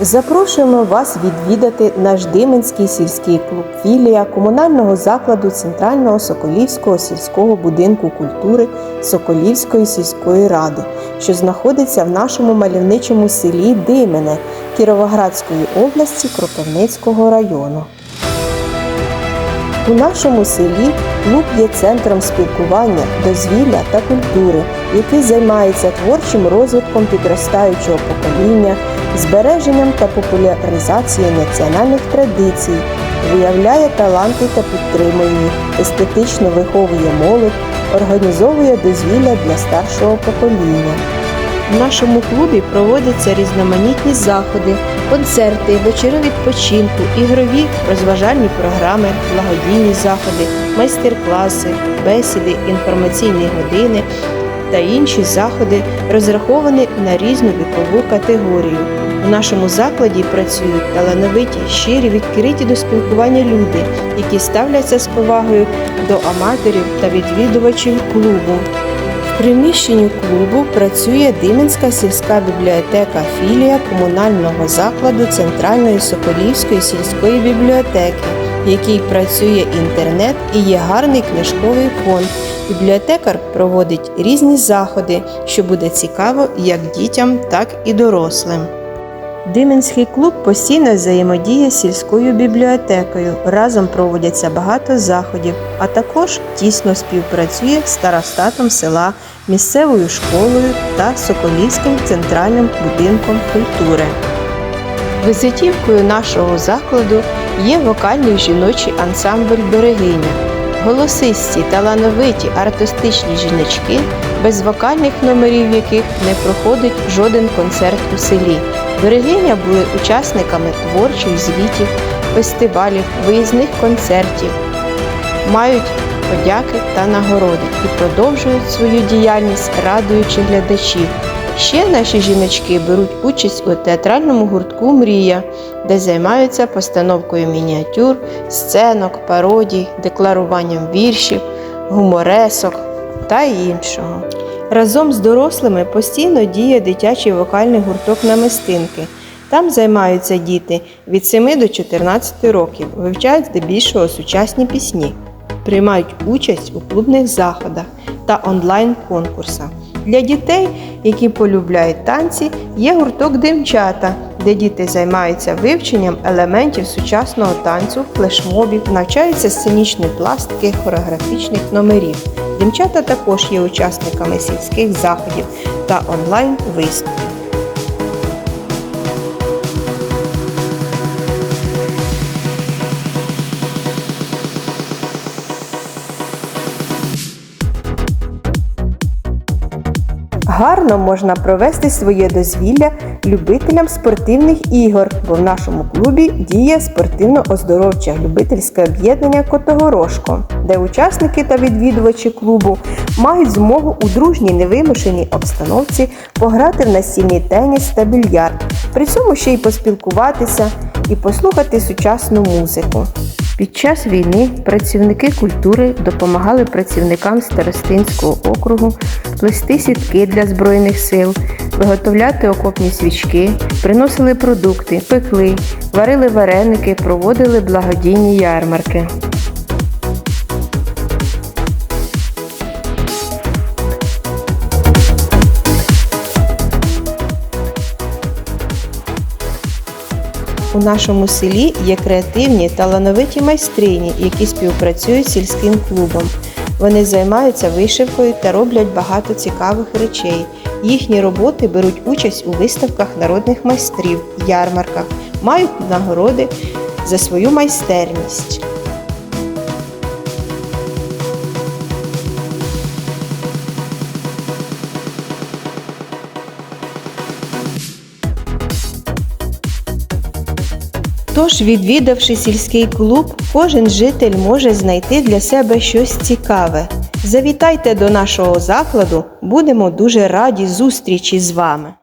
Запрошуємо вас відвідати наш Дименський сільський клуб філія комунального закладу Центрального Соколівського сільського будинку культури Соколівської сільської ради, що знаходиться в нашому мальовничому селі Димене Кіровоградської області Кропивницького району. У нашому селі клуб є центром спілкування, дозвілля та культури, який займається творчим розвитком підростаючого покоління, збереженням та популяризацією національних традицій, виявляє таланти та підтримує їх, естетично виховує молодь, організовує дозвілля для старшого покоління. В нашому клубі проводяться різноманітні заходи, концерти, вечори відпочинку, ігрові розважальні програми, благодійні заходи, майстер-класи, бесіди, інформаційні години та інші заходи розраховані на різну вікову категорію. У нашому закладі працюють талановиті, щирі, відкриті до спілкування люди, які ставляться з повагою до аматорів та відвідувачів клубу. В приміщенні клубу працює Дименська сільська бібліотека філія комунального закладу Центральної Соколівської сільської бібліотеки, в якій працює інтернет і є гарний книжковий фонд. Бібліотекар проводить різні заходи, що буде цікаво як дітям, так і дорослим. Дименський клуб постійно взаємодіє з сільською бібліотекою. Разом проводяться багато заходів, а також тісно співпрацює з старостатом села, місцевою школою та Соколівським центральним будинком культури. Визитівкою нашого закладу є вокальний жіночий ансамбль Берегиня. Голосисті, талановиті, артистичні жіночки, без вокальних номерів яких не проходить жоден концерт у селі. Берегиня були учасниками творчих звітів, фестивалів, виїзних концертів, мають подяки та нагороди і продовжують свою діяльність, радуючи глядачів. Ще наші жіночки беруть участь у театральному гуртку Мрія, де займаються постановкою мініатюр, сценок, пародій, декларуванням віршів, гуморесок та іншого. Разом з дорослими постійно діє дитячий вокальний гурток намистинки. Там займаються діти від 7 до 14 років, вивчають здебільшого сучасні пісні, приймають участь у клубних заходах та онлайн-конкурсах. Для дітей, які полюбляють танці, є гурток димчата, де діти займаються вивченням елементів сучасного танцю, флешмобів, навчаються сценічної пластики, хореографічних номерів. Дівчата також є учасниками сільських заходів та онлайн Гарно можна провести своє дозвілля любителям спортивних ігор, бо в нашому клубі діє спортивно-оздоровче любительське об'єднання Котогорошко, де учасники та відвідувачі клубу мають змогу у дружній невимушеній обстановці пограти в настільний теніс та більярд, при цьому ще й поспілкуватися і послухати сучасну музику. Під час війни працівники культури допомагали працівникам Старостинського округу плести сітки для Збройних сил, виготовляти окопні свічки, приносили продукти, пекли, варили вареники, проводили благодійні ярмарки. У нашому селі є креативні талановиті майстрині, які співпрацюють з сільським клубом. Вони займаються вишивкою та роблять багато цікавих речей. Їхні роботи беруть участь у виставках народних майстрів, ярмарках, мають нагороди за свою майстерність. Тож, відвідавши сільський клуб, кожен житель може знайти для себе щось цікаве. Завітайте до нашого закладу, будемо дуже раді зустрічі з вами.